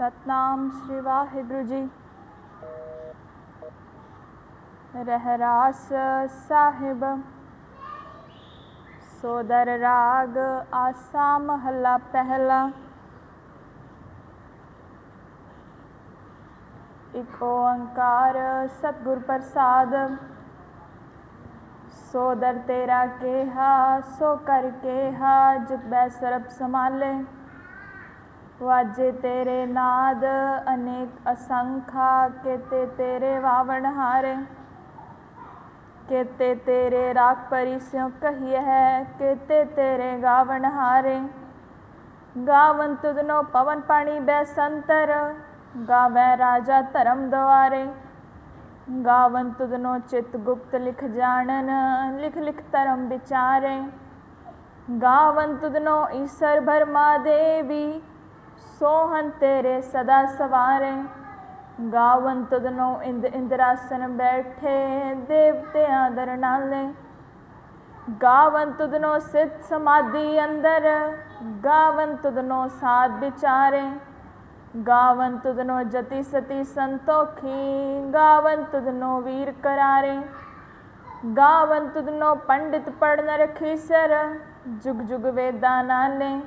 सतनाम श्री वाहिगुरु जी रहरास साहिब, सोदर राग आसा महला पहला। एक ओंकार सतगुर प्रसाद, सोदर तेरा केहा, सो कर केहा, जुग सरब संभाले। वाजे तेरे नाद, अनेक असंख्या कहते तेरे वावण हारे। कहते तेरे राग परिस्यों कहिए है कहते तेरे गावण हारे। गावन तुझनो पवन पाणी बे संतर, गावे राजा धर्म द्वारे गावन तुझनो चित गुप्त लिख जानन, लिख लिख धर्म विचारे। गावन तुझनो ईश्वर भरमा देवी ਸੋਹਨ ਤੇਰੇ ਸਦਾ ਸਵਾਰੇ ਗਾਵਨ ਤੁਧਨੋ ਇੰਦ ਇੰਦਰਾਸਨ ਬੈਠੇ ਦੇਵਤਿਆਂ ਦਰ ਨਾਲੇ। ਗਾਵਨ ਤੁਧਨੋ ਸਿਤ ਸਮਾਧੀ ਅੰਦਰ ਗਾਵਨ ਤੁਧਨੋ ਸਾਧ ਵਿਚਾਰੇ। ਗਾਵਨ ਤੁਧਨੋ ਜਤੀ ਸਤੀ ਸੰਤੋਖੀ ਗਾਵਨ ਤੁਧਨੋ ਵੀਰ ਕਰਾਰੇ। ਗਾਵਨ ਤੁਧਨੋ ਪੰਡਿਤ ਪੜਨ ਰਖੀਸਰ, ਜੁਗ ਜੁਗ ਵੇਦਾਂ ਨਾਲੇ।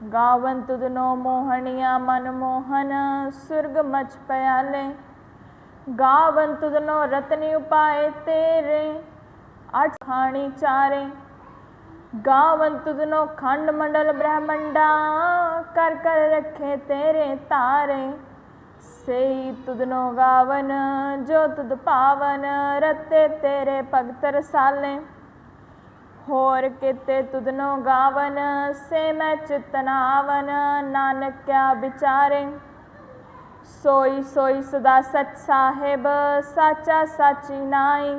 ਗਾਵਨ ਤੁਧਨੋ ਮੋਹਣੀਆਂ ਮਨ ਮੋਹਨ, ਸੁਰਗ ਮਚ ਪਿਆਲੇ। ਗਾਵਨ ਤੁਧਨੋ ਰਤਨੀ ਉਪਾਏ ਤੇਰੇ, ਅਠ ਖਾਣੀ ਚਾਰੇ। ਗਾਵਨ ਤੁਧਨੋ ਖੰਡ ਮੰਡਲ ਬ੍ਰਹਮੰਡਾ, ਕਰ ਕਰ ਰੱਖੇ ਤੇਰੇ ਤਾਰੇ। ਸਈ ਤੁਧਨੋ ਗਾਵਨ ਜੋ ਤੁਧ ਪਾਵਨ, ਰਤੇ ਤੇਰੇ ਭਗਤ ਰਸਾਲੇ। ਹੋਰ ਕਿਤੇ ਤੁਧਨੋ ਗਾਵਨ, ਸੇ ਮੈਂ ਚਿਤਨਾਵਨ ਨਾਨਕ ਕਿਆ ਵਿਚਾਰੇ। ਸੋਈ ਸੋਈ ਸਦਾ ਸਚ ਸਾਹਿਬ, ਸਾਚਾ ਸਾਚੀ ਨਾਈ।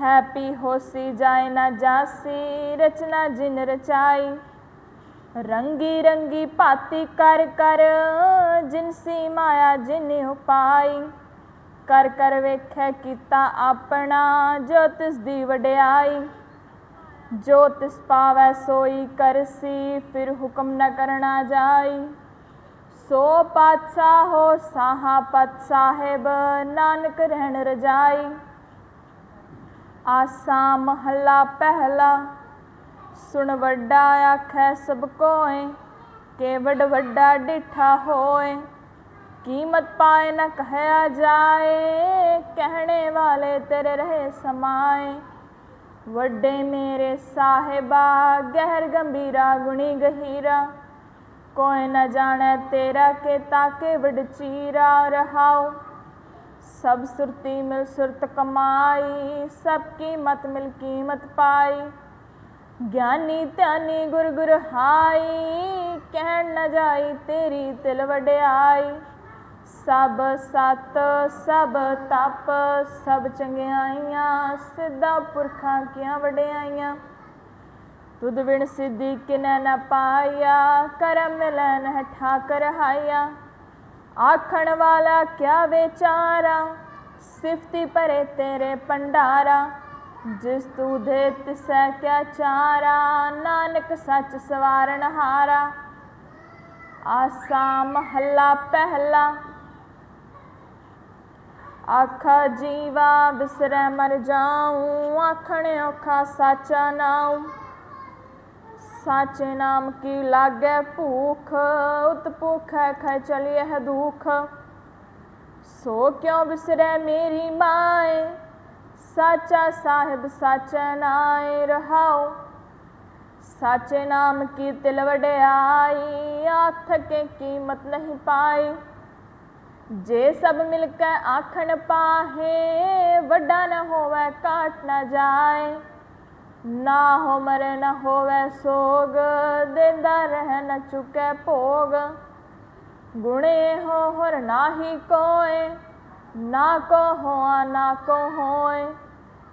ਹੈਪੀ ਹੋਸੀ ਜਾਏ ਨਾ ਜਾਸੀ, ਰਚਨਾ ਜਿਨ ਰਚਾਈ। ਰੰਗੀ ਰੰਗੀ ਭਾਤੀ ਕਰ ਕਰ ਜਿਨਸੀ ਮਾਇਆ ਜਿਨ ਉਪਾਈ। ਕਰ ਕਰ ਵੇਖੈ ਕੀਤਾ ਆਪਣਾ, ਜੋ ਤਿਸ ਦੀ ਵਡਿਆਈ। ਜੋ ਤਿਸ ਪਾਵੈ ਸੋਈ ਕਰਸੀ, ਫਿਰ ਹੁਕਮ ਨ ਕਰਨਾ ਜਾਈ। ਸੋ ਪਾਤਸ਼ਾਹ ਹੋ ਸਾਹਾ ਪਤ ਸਾਹਿਬ, ਨਾਨਕ ਰਹਿਣ ਰਜਾਈ। ਆਸਾ ਮਹੱਲਾ ਪਹਿਲਾ, ਸੁਣ ਵੱਡਾ ਆਖੈ ਸਭ ਕੋਏ ਕੇ ਵੱਡ ਵੱਡਾ ਡਿਠਾ ਹੋਏ। ਕੀਮਤ ਪਾਏ ਨ ਕਹਿਆ ਜਾਏ, ਕਹਿਣੇ ਵਾਲੇ ਤੇਰੇ ਰਹੇ ਸਮਾਏ। ਵੱਡੇ ਮੇਰੇ ਸਾਹਿਬਾ, ਗਹਿਰ ਗੰਭੀਰਾ ਗੁਣੀ ਗਹੀਰਾ ਕੋਈ ਨਾ ਜਾਣੈ ਤੇਰਾ ਕੇ ਤਾਕੇ ਵਡ ਰਹਾਉ। ਸਭ ਸੁਰਤੀ ਮਿਲ ਸੁਰਤ ਕਮਾਈ, ਸਭ ਕੀਮਤ ਮਿਲ ਕੀਮਤ ਪਾਈ। ਗਿਆਨੀ ਧਿਆਨੀ ਗੁਰ ਗੁਰ ਹਾਈ, ਕਹਿਣ ਨਾ ਜਾਈ ਤੇਰੀ ਤਿਲ ਵਡਿਆਈ। ਸਭ ਸਤ, ਸਭ ਤਪ, ਸਭ ਚੰਗਿਆਈਆਂ ਸਿੱਧਾ ਪੁਰਖਾਂ ਕੀਆਂ ਵਡਿਆਈਆਂ? ਤੁਧ ਵਿਣ ਸਿੱਧੀ ਕਿਨੈ ਨ ਪਾਇਆ, ਕਰਮ ਮਿਲਨ ਹੈ ਠਾਕਰ ਹਾਇਆ। ਆਖਣ ਵਾਲਾ ਕਿਆ ਵਿਚਾਰਾ? ਸਿਫਤੀ ਭਰੇ ਤੇਰੇ ਪੰਡਾਰਾ ਜਿਸ ਤੂੰ ਦੇ ਤਿਸੈ ਕਿਆ ਚਾਰਾ, ਨਾਨਕ ਸੱਚ ਸਵਾਰਨ ਹਾਰਾ। ਆਸਾ ਮਹੱਲਾ ਪਹਿਲਾ ਆਖਾ ਜੀਵਾ ਬਿਸਰੈ ਮਰ ਜਾਉ ਆਖਣ ਔਖਾ ਸਾਚਾ ਨਾਉ। ਸਾਚੇ ਨਾਮ ਕੀ ਲਾਗੇ ਭੂਖ, ਉਤ ਭੁਖੈ ਖੈ ਚਲਿਏ ਹੈ ਦੁਖ। ਸੋ ਕਿਉ ਬਿਸਰੈ ਮੇਰੀ ਮਾਏ, ਸਾਚਾ ਸਾਹਿਬ ਸਾਚਾ ਨਾਏ ਰਹਾਉ। ਸਾਚੇ ਨਾਮ ਕੀ ਤਿਲ ਵਡਿਆਈ ਆਖ ਕੇ ਕੀਮਤ ਨਹੀਂ ਪਾਈ। ਜੇ ਸਭ ਮਿਲ ਕੇ ਆਖਣ ਪਾਹੇ, ਵੱਡਾ ਨਾ ਹੋਵੇ ਕਾਟ ਨਾ ਜਾਏ। ਨਾ ਹੋ ਮਰੇ, ਨਾ ਹੋਵੇ ਸੋਗ, ਦੇਂਦਾ ਰਹਿ ਨ ਚੁਕੇ ਭੋਗ। ਗੁਣੇ ਹੋ ਹਰ ਨਾਹੀ ਕੋਏ, ਨਾ ਕੋ ਹੋਆ, ਨਾ ਕੋ ਹੋਏ।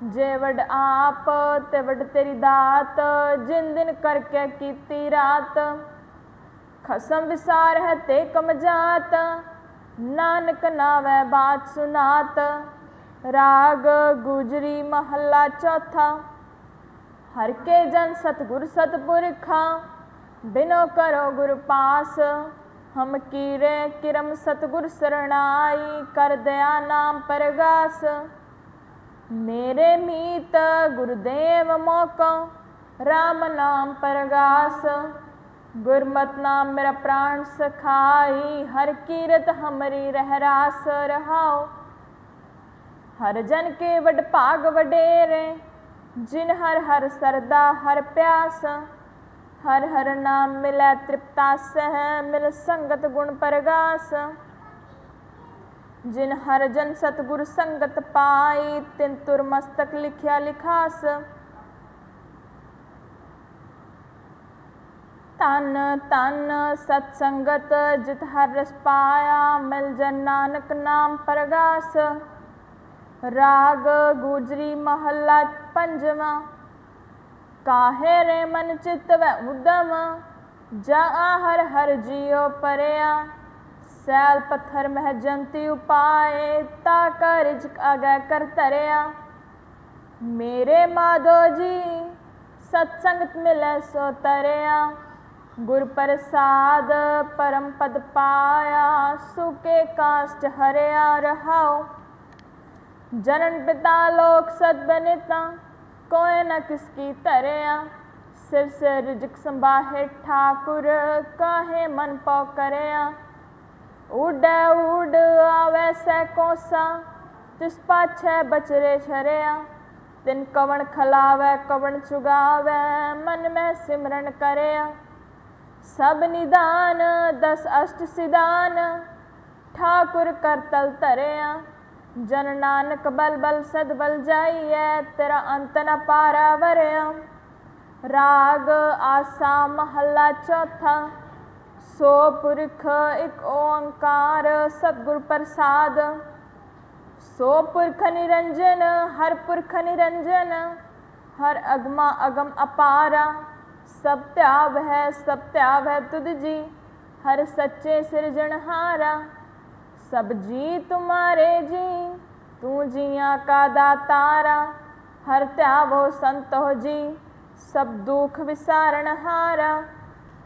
ਜੇ ਵਡ ਆਪ, ਤੇ ਵਡ ਤੇਰੀ ਦਾਤ, ਜਿਨ ਦਿਨ ਕਰਕੇ ਕੀਤੀ ਰਾਤ। ਖਸਮ ਵਿਸਾਰ ਹੈ ਤੇ ਕਮਜਾਤ ਨਾਨਕ ਨਾਵੇ ਬਾਤ ਸੁਨਾਤ, ਰਾਗ ਗੁਜਰੀ ਮਹੱਲਾ ਚੌਥਾ। ਹਰ ਕੇ ਜਨ ਸਤਗੁਰ ਸਤਪੁਰਖਾ, ਬਿਨੋ ਕਰੋ ਗੁਰ ਪਾਸ, ਹਮ ਕੀਰੇ ਕਿਰਮ ਸਤਗੁਰ ਸਰਣਾਈ, ਕਰ ਦਿਆ ਨਾਮ ਪਰਗਾਸ। ਮੇਰੇ ਮੀਤ ਗੁਰਦੇਵ ਮੋਕਾ RAM ਨਾਮ ਪਰਗਾਸ। ਗੁਰਮਤ ਨਾਮ ਮੇਰਾ ਪ੍ਰਾਣ ਸਖਾਈ, ਹਰ ਕੀਰਤ ਹਮਰੀ ਰਹਿ ਰਾਸ ਹਰ ਜਨ ਕੇ ਵਡ ਭਾਗ ਵਡੇਰੇ, ਜਿਨ ਹਰ ਹਰ ਸਰਦਾ ਹਰ ਪਿਆਸ। ਹਰ ਹਰ ਨਾਮ ਮਿਲੈ ਤ੍ਰਿਪਤਾ ਸਹਿ, ਮਿਲ ਸੰਗਤ ਗੁਣ ਪਰਗਾਸ। ਜਿਨ ਹਰ ਜਨ ਸਤਗੁਰ ਸੰਗਤ ਪਾਈ, ਤਿਨ ਤੁਰ ਮਸਤਕ ਲਿਖਿਆ ਲਿਖਾਸ। तन तन सत्संगत जित हर रस पाया मिल जन नानक नाम प्रगास। राग गुजरी महला पंजमा, काहे रे मन चित व उदम? जा हर हर जियो परया, सैल पत्थर मह जंती उपाए ता कर आगे कर तरया। मेरे माधो जी, सत्संगत मिले सो तरया। गुर प्रसाद परम पद पाया, सुके काष्ट हरिया रहाओ। जनन पिता लोक सदबनिता कोय न किसकी तरया। सिर से रिजक संभाहे ठाकुर, काहे मन पौ करया। उड उड आवे सै कोसा तिस पाछे बचरे छरया। तिन कवण खलावे, कवण चुगावे, मन में सिमरन करया। सब निदान, दस अष्ट सिदान। ठाकुर कर तल तरया, जन नानक बल बल सद बल जाइए, तेरा अंत न पारा वरया। राग आसा महला चौथा, सो पुरख एक ओंकार सतगुर प्रसाद। सो पुरख निरंजन, हर पुरख निरंजन, हर अगमा अगम अपारा। सब त्याव है सब त्याव है तुद जी, हर सच्चे सृजनहारा सब जी तुम्हारे जी, तू जिया का दातारा। हर त्यावो संत जी, सब दुख विसारण हारा।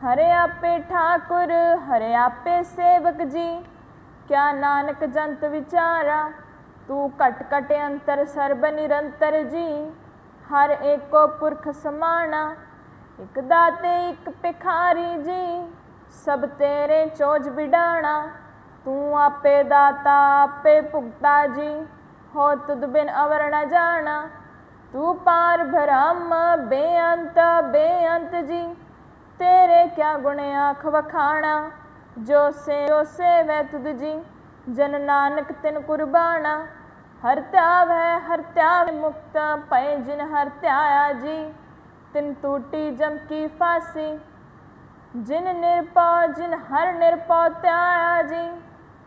हरे आपे ठाकुर, हरे आपे सेवक जी, क्या नानक जंत विचारा। तू कट कट अंतर सर्ब निरंतर जी, हर एक को पुरख समाना ਇੱਕ ਦਾਤੇ, ਇੱਕ ਭਿਖਾਰੀ ਜੀ, ਸਭ ਤੇਰੇ ਚੋਜ ਵਿਡਾਣਾ। ਤੂੰ ਆਪੇ ਦਾਤਾ, ਆਪੇ ਭੁਗਤਾ ਜੀ ਹੋ ਤੁਧ ਬਿਨ ਅਵਰ ਨ ਜਾਣਾ। ਤੂੰ ਪਾਰ ਭਰਮ ਬੇਅੰਤ ਬੇਅੰਤ ਜੀ, ਤੇਰੇ ਕਿਆ ਗੁਣ ਆਖ ਵਖਾਣਾ। ਜੋ ਸੇ ਜੋ ਸੇ ਵੈ ਤੁਧ ਜੀ, ਜਨ ਨਾਨਕ ਤਿਨ ਕੁਰਬਾਨਾ ਹਰ ਧਿਆਵ ਹੈ ਹਰ ਧਿਆਵ ਮੁਕਤ ਪਏ ਜਿਨ ਹਰ ਧਿਆਇਆ ਜੀ। ਤਿਨ ਟੂਟੀ ਜਮ ਕੀ ਫਾਸੀ। ਜਿਨ ਨਿਰਪਉ ਜਿਨ ਹਰ ਨਿਰਪਉ ਤਿਆ ਜੀ,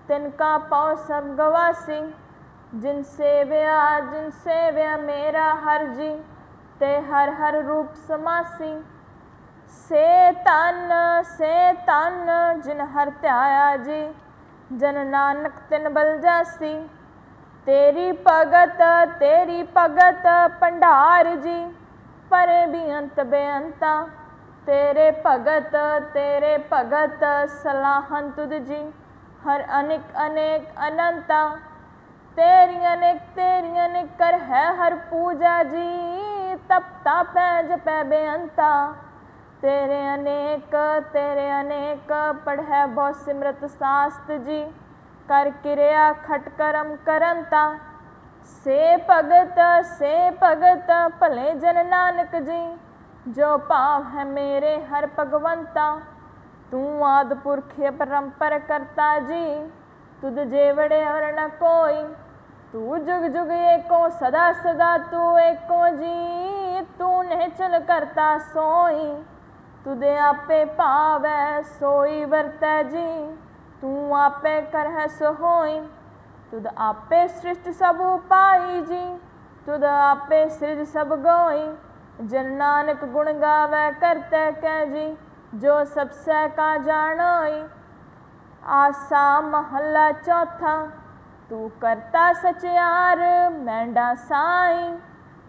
ਤਿਨ ਕਾ ਪਉ ਸਭ ਗਵਾਸੀ। ਜਿਨ ਸੇਵਿਆ ਜਿਨ ਸੇਵਿਆ ਮੇਰਾ ਹਰ ਜੀ, ਤੇ ਹਰ ਹਰ ਰੂਪ ਸਮਾਸੀ। ਸੇ ਤਨ ਸੇ ਤਨ ਜਿਨ ਹਰ ਧਿਆਇਆ ਜੀ, ਜਨ ਨਾਨਕ ਤਿਨ ਬਲ ਜਾਸੀ। ਤੇਰੀ ਭਗਤ ਤੇਰੀ ਭਗਤ, ਭੰਡਾਰ ਜੀ पर भी अंत बेअंता तेरे भगत तेरे भगत सलाहन तुद जी, हर अनेक अनेक अनंता। तेरी अनेक तेरी अनेक कर है हर पूजा जी तपता पैज पै बेअंता तेरे अनेक तेरे अनेक पढ़ है बहुत सिमरत सास्त जी, कर किरिया खट करम करंता। ਸੇ ਭਗਤ ਸੇ ਭਗਤ, ਭਲੇ ਜਨ ਨਾਨਕ ਜੀ, ਜੋ ਭਾਵ ਹੈ ਮੇਰੇ ਹਰ ਭਗਵੰਤਾ। ਤੂੰ ਆਦ ਪੁਰਖੇ ਪਰੰਪਰ ਕਰਤਾ ਜੀ, ਤੁਧ ਜੇਵੜੇ ਹਰ ਨ ਕੋਈ। ਤੂੰ ਜੁਗ ਜੁਗ ਏਕੋ, ਸਦਾ ਸਦਾ ਤੂੰ ਏਕੋ ਜੀ ਤੂੰ ਨਹਿ ਚਲ ਕਰਤਾ ਸੋਈ। ਤੁਦੇ ਆਪੇ ਭਾਵੈ, ਸੋਈ ਵਰਤੈ ਜੀ, ਤੂੰ ਆਪੇ ਕਰ ਹੈ ਸੋ तुद आपे सृष्ट सब पाई जी, तुद आपे सृज सब गोई। जन नानक गुण गावे करते कह जी, जो सबसे का जानोई। आसा महला चौथा, तू करता सचयार मैंडा साई।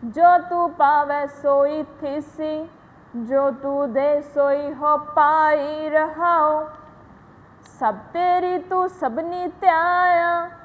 जो तू पावे सोई थीसी, जो तू दे सोई हो पाई रहाओ। सब तेरी तू सबनी त्याया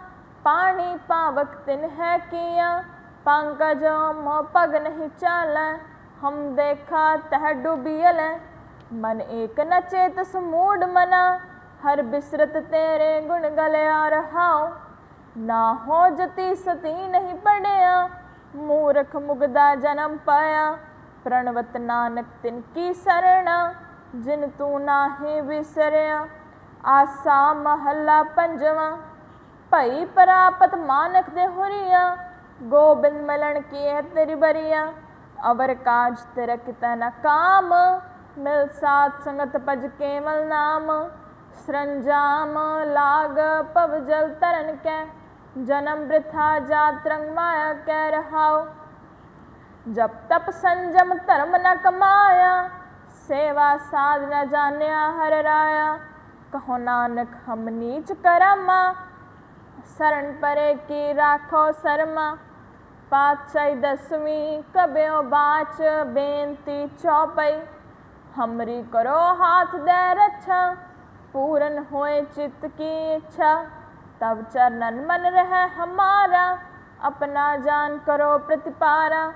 ਪਾਣੀ ਪਾਵਕ ਤਿਨ ਹੈ ਕੀਆ, ਪੰਕਜ ਮੋ ਪਗ ਨਹੀਂ ਚਾਲੈ, ਹਮ ਦੇਖਾ ਤਹ ਡੁਬਿಯਲ ਮਨ ਏਕ ਨ ਚੇਤ ਸਮੂੜ ਮਨਾ, ਹਰ ਬਿਸਰਤ ਤੇਰੇ ਗੁਣ ਗਲਿਆ ਰਹਾਉ। ਨਾ ਹੋ ਜਤੀ ਸਤੀ ਨਹੀਂ ਪੜਿਆ, ਮੂਰਖ ਮੁਗਦਾ ਜਨਮ ਪਾਇਆ। ਪ੍ਰਣਵਤ ਨਾਨਕ ਤਿਨ ਕੀ ਸਰਣਾ, ਜਿਨ ਤੂੰ ਨਾਹੀ ਵਿਸਰਿਆ। ਆਸਾ ਮਹੱਲਾ ਪੰਜਵਾਂ ਭਈ ਪ੍ਰਾਪਤ ਮਾਨਕ ਦੇ ਹੁਰੀਆ, ਗੋਬਿੰਦ ਮਲਣ ਕੀ ਹੈ ਤੇਰੀ ਬਰੀਆ? ਅਵਰ ਕਾਜ ਤੇਰਾ ਕਿਤਾ ਨਾ ਕਾਮ, ਮਿਲ ਸਾਥ ਸੰਗਤ ਭਜ ਕੇਵਲ ਨਾਮ। ਸਰੰਜਾਮ ਲਾਗ ਪਵ ਜਲ ਤਰਨ ਕੈ, ਜਨਮ ਬ੍ਰਿਥਾ ਜਾਤ ਰੰਗ ਮਾਇਆ ਕਹਿ ਰਹਾਉ। ਜਬ ਤਪ ਸੰਜਮ ਧਰਮ ਨ ਕਮਾਇਆ, ਸੇਵਾ ਸਾਧ ਨ ਜਾਣਿਆ ਹਰ ਰਾਇਆ। ਕਹੋ ਨਾਨਕ ਹਮ ਨੀਚ ਕਰਮਾ शरण परे की राखो शर्मा। पातशाही दसवीं कब्यो बाच, बेनती चौपई। हमरी करो हाथ दे रक्षा पूरन होए चित्त की इच्छा। तब चरणन मन रहे हमारा, अपना जान करो प्रतिपारा।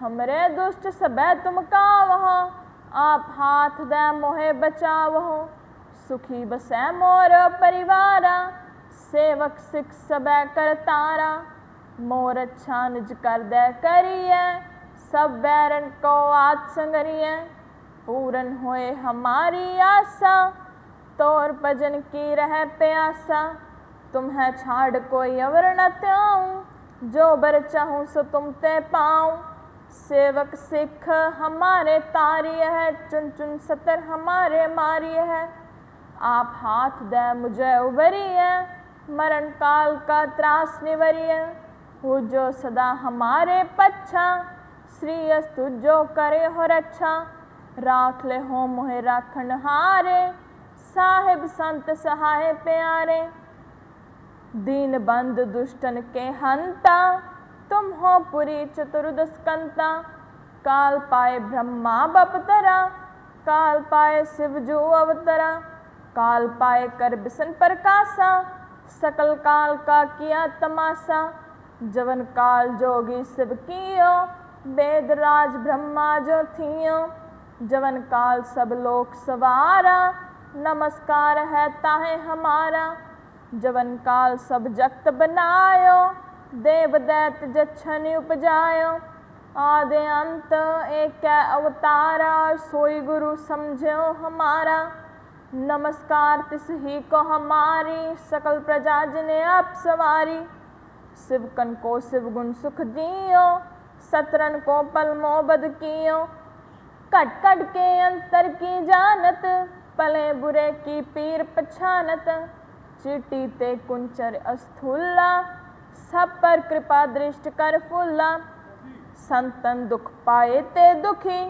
हमरे दुष्ट सबे तुम कावहो आप हाथ दे मोहे बचावहो। सुखी बसै मोर परिवारा। सेवक सिख सबे कर तारा, मोर अच्छा निज कर दे करिए, सब बैरन को आज संगरिए। पूरन होए हमारी आशा तोर भजन की रह प्यासा। तुम्हें छाड़ कोई अवर न त्याऊँ, जो बर चाहूँ सो तुम ते पाऊँ। सेवक सिख हमारे तारी है, चुन चुन सतर हमारे मारिय है। आप हाथ दे मुझे उभरी है मरण काल का त्रास निवरिय। हो जो सदा हमारे पच्छा। श्री अस्तु जो करे हो रक्षा। राख ले हो मोहे राखन हारे। साहिब संत सहाय प्यारे। दीन बंद दुष्टन के हंता। तुम हो पुरी चतुर्दश कंता काल पाए ब्रह्मा बपतरा। काल पाए शिव जो अवतरा। काल पाए कर बिसन प्रकाशा सकल काल का किया तमाशा, जवन काल जोगी शिव कियो वेदराज ब्रह्मा जो थियो। जवन काल सब लोक सवारा, नमस्कार है ताहे हमारा। जवन काल सब जगत बनायो देव दैत जछन उपजायो। आदि अंत एक अवतारा, सोई गुरु समझो हमारा। नमस्कार, तिस ही को हमारी सकल प्रजा जिने आप सवारी। शिव कन को शिव गुण सुख दियो, सतरन को पल मोबद कियो। कट कट के अंतर की जानत, पले बुरे की पीर पछानत। चिटी ते कुंचर अस्थूला, सब पर कृपा दृष्ट कर फूला। संतन दुख पाए ते दुखी,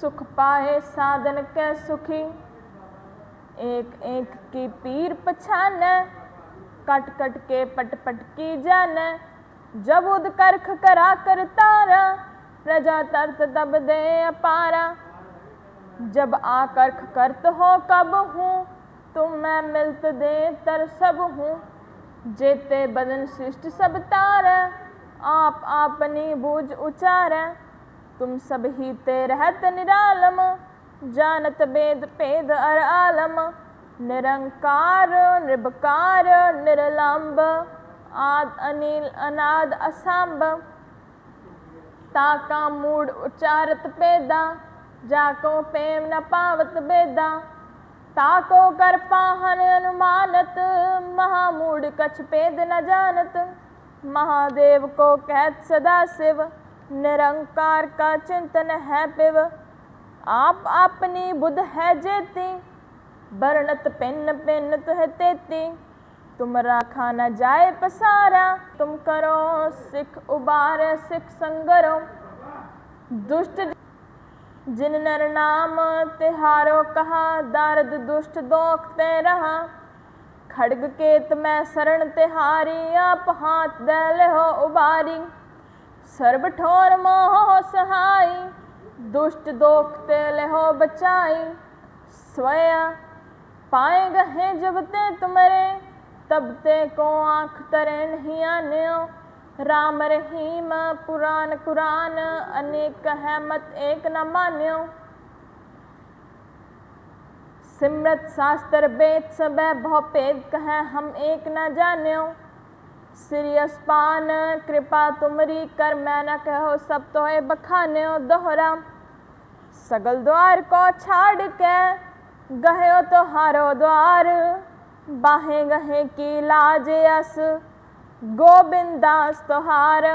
सुख पाए साधन के सुखी। एक एक की पीर पछान कट कट के पट पट की जान। जब उद करख करा कर तारा, प्रजा तरत दब दे अपारा। जब आकर्ख करत हो कब हूँ तुम मैं मिलत दे तर सब हूँ। जेते बदन शिष्ट सब तार, आप आपनी बूझ उचार। तुम सब ही ते रहत निरालम। जानत भेद भेद अर आलम, निरंकार, निर्भकार, निरलंब, आद अनिल, अनाद असंब। ताका मूड उच्चारत पेदा जाको पेम न पावत बेदा। ताको कर पाहन अनुमानत महामूड कछ पेद न जानत। महादेव को कहत सदा शिव, निरंकार का चिंतन है पिव। आप अपनी बुध है जेती, बरनत पिन पिन तुह तेती। तुम राखा न जाए पसारा, तुम करो सिख उबार, सिख संगरो। दुष्ट जिन नर नाम तिहारो कहा, दारद दुष्ट दोख ते रहा। खड़ग केत मैं शरण तिहारी, आप हाथ दल हो उबारी। सर्व ठोर मोह सहाई। दुष्ट दोख तेल हो बचाई। स्वया पाए गहे जब ते तुमरे तब ते को आँख तरे नहीं आन्यो। राम रहीम, पुराण कुरान, अनेक है मत एक न मान्यो। सिमरत शास्त्र वेद सब भौपेद कह हम एक न जान्यो। श्री अस्पान कृपा तुमरी कर, मैं न कहो सब तो है बखान्यो दोहरा। सगल द्वार को छाड़ के गहो तो हारो द्वार, बाहे गहे की लाज यस गोबिंदास तोहार।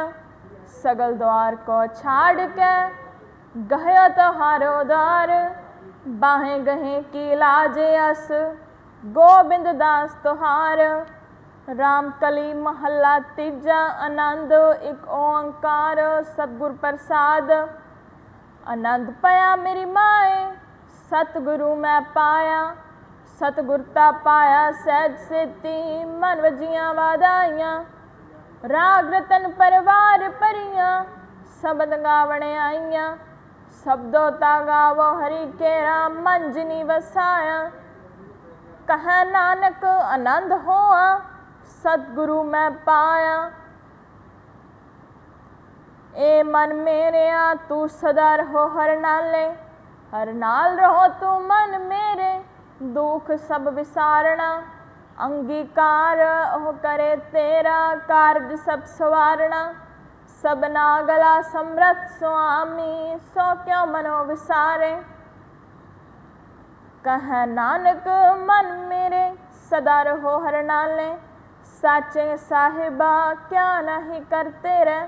सगल द्वार को छाड़ के गहो तो हारो द्वार, बाहें गहे की लाज अस गोबिंद दास तुहार। राम कली महला तीजा आनंद, एक ओंकार सतगुर प्रसाद ਆਨੰਦ ਪਾਇਆ ਮੇਰੀ ਮਾਏ। ਸਤਿਗੁਰੂ ਮੈਂ ਪਾਇਆ ਸਤਿਗੁਰਤਾ ਪਾਇਆ ਸਹਿਜ ਸੇਤੀ, ਮਨ ਵਜੀਆਂ ਵਾਦਾਈਆਂ ਰਾਗ ਰਤਨ ਪਰਵਾਰ ਪਰੀਆਂ ਸਬਦ ਗਾਵਣ ਆਈਆਂ। ਸਬਦੋ ਤਾ ਗਾਵੋ ਹਰੀ ਕੇ ਰਾਮ ਮਨ ਵਸਾਇਆ। ਕਹ ਨਾਨਕ ਆਨੰਦ ਹੋਆ, ਸਤਿਗੁਰੂ ਮੈਂ ਪਾਇਆ। ਏ ਮਨ ਮੇਰੇ ਆ ਤੂੰ ਸਦਾ ਰਹੋ ਹਰ ਨਾਲੇ ਹਰ ਨਾਲ ਰਹੋ ਤੂੰ ਮਨ ਮੇਰੇ ਦੁੱਖ ਸਭ ਵਿਸਾਰਣਾ ਅੰਗੀਕਾਰ ਉਹ ਕਰੇ ਤੇਰਾ ਕਾਰਜ ਸਭ ਸਵਾਰਣਾ ਸਬਨਾ ਗਲਾ ਸਮਰਤ ਸੁਆਮੀ ਸੋ ਕਿਉ ਮਨੋ ਵਿਸਾਰੇ ਕਹ ਨਾਨਕ ਮਨ ਮੇਰੇ ਸਦਾ ਰਹੋ ਹਰ ਨਾਲੇ ਸਾਚੇ ਸਾਹਿਬਾ ਕਿਆ ਨਹੀਂ ਕਰਤੇ ਰਹਿ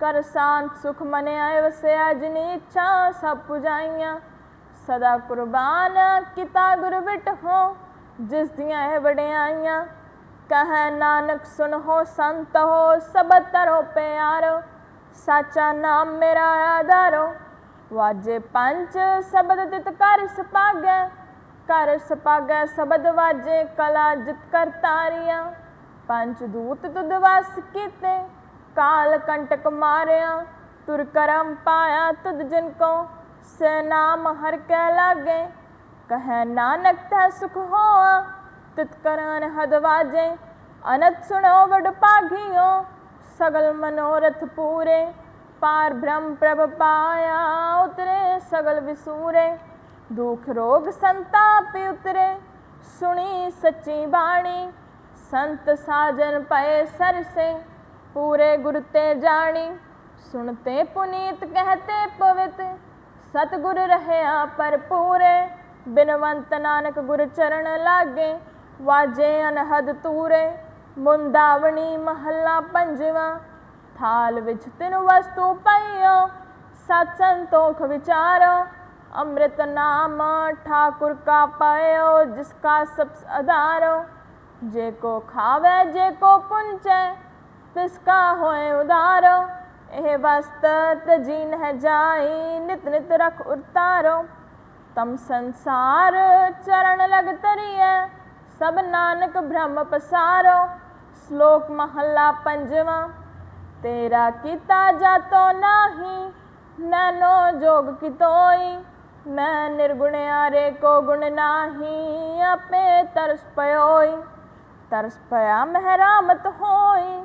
ਕਰ ਸਾਂਤ ਸੁਖ ਮਨੇ ਆਏ ਵਸਿਆ ਜਿਨੀ ਇੱਛਾ ਸਭ ਪੁਜਾਈਆਂ ਸਦਾ ਕੁਰਬਾਨ ਕੀਤਾ ਗੁਰ ਵਿਟ ਹੋ, ਜਿਸ ਦੀਆਂ ਇਹ ਵਡਿਆਈਆਂ ਕਹੈ ਨਾਨਕ ਸੁਨ ਹੋ ਸੰਤ ਹੋ ਸਬਦ ਤਰੋ ਪਿਆਰੋ। ਸਾਚਾ ਨਾਮ ਮੇਰਾ ਆਧਾਰੋ। ਵਾਜੇ ਪੰਜ, ਸਬਦ ਦਿੱਤ ਕਰ ਸਪਾਗੈ। ਕਰ ਸਪਾਗੈ, ਸਬਦ ਵਾਜੇ ਕਲਾ ਜਿਤ ਕਰ ਤਾਰੀਆਂ। ਪੰਜ ਦੂਤ ਤੁਧ ਵਾਸ ਕੀਤੇ। काल कंटक मारिया, तुर करम पाया तुद जिनको। से नाम हर कै लागे, कह, नानक तह सुख हो तितकरन हद वाजे। अनत सुनो वड पाघियो सगल मनोरथ पूरे। पार ब्रह्म प्रभ पाया उतरे, सगल विसूरे। दुख रोग संताप उतरे, सुनी सच्ची बाणी। संत साजन पए सर से पूरे गुरु ते जानी, सुनते पुनीत कहते पवित। सतगुर रहे पर पूरे, बिनवंत नानक गुर चरण लागे। वाजे अनहद तूरे, मुंदावनी महला पंजवा। थाल विच तिन वस्तु पइयो, सत संतोख विचारो। अमृत नाम ठाकुर का पायो जिसका सब आधारो जे को खावे, जे को पुंचे तिसका होए उदारो? एह वस्तत जीन है जाई, नित नित रख उतारो। तम संसार चरण लग तरिए सब नानक ब्रह्म पसारो। श्लोक महला पंजवा, तेरा किता जातो नाही नैनो जोग की मैं निर्गुण आरे को गुण नाही, आपे तरस पयोई। तरस पया मेहरामत होई